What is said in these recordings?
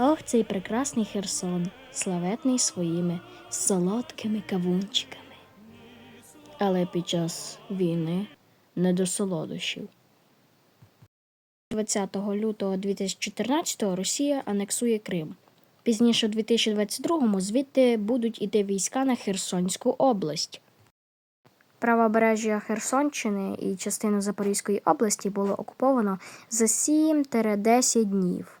Ох, цей прекрасний Херсон, славетний своїми солодкими кавунчиками. Але під час війни не до солодощів. 20 лютого 2014 Росія анексує Крим. Пізніше, у 2022 звідти будуть іти війська на Херсонську область. Правобережжя Херсонщини і частину Запорізької області було окуповано за 7-10 днів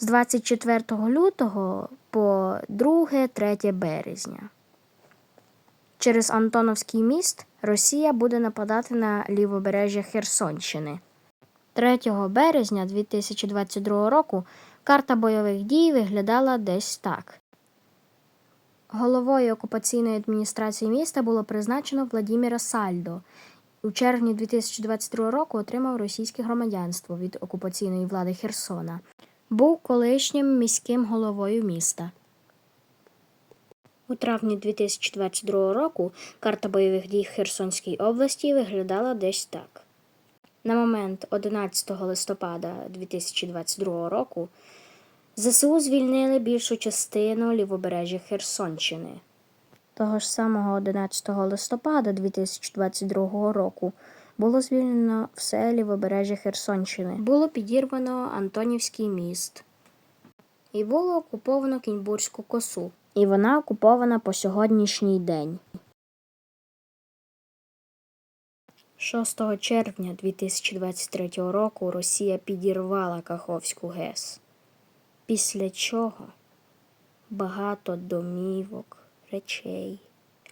з 24 лютого по 2-3 березня. Через Антоновський міст Росія буде нападати на лівобережжя Херсонщини. 3 березня 2022 року карта бойових дій виглядала десь так. Головою окупаційної адміністрації міста було призначено Владіміра Сальдо. У червні 2022 року отримав російське громадянство від окупаційної влади Херсона. Був колишнім міським головою міста. У травні 2022 року карта бойових дій Херсонській області виглядала десь так. На момент 11 листопада 2022 року ЗСУ звільнили більшу частину лівобережжя Херсонщини. Того ж самого 11 листопада 2022 року було звільнено все лівобережжя Херсонщини. Було підірвано Антонівський міст і було окуповано Кіньбурзьку косу. І вона окупована по сьогоднішній день. 6 червня 2023 року Росія підірвала Каховську ГЕС. Після чого багато домівок, речей,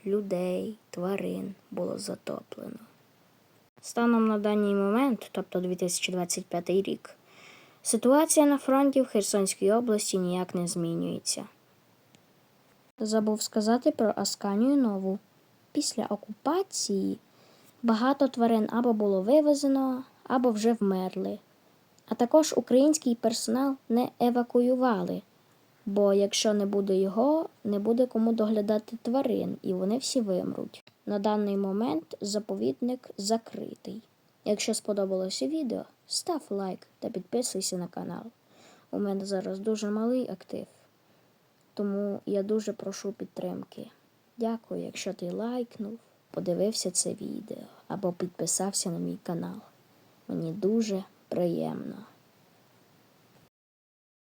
людей, тварин було затоплено. Станом на даний момент, тобто 2025 рік, ситуація на фронті в Херсонській області ніяк не змінюється. Забув сказати про Асканію Нову. Після окупації багато тварин або було вивезено, або вже вмерли. А також український персонал не евакуювали, бо якщо не буде його, не буде кому доглядати тварин, і вони всі вимруть. На даний момент заповідник закритий. Якщо сподобалося відео, став лайк та підписуйся на канал. У мене зараз дуже малий актив, тому я дуже прошу підтримки. Дякую, якщо ти лайкнув, подивився це відео або підписався на мій канал. Мені дуже приємно.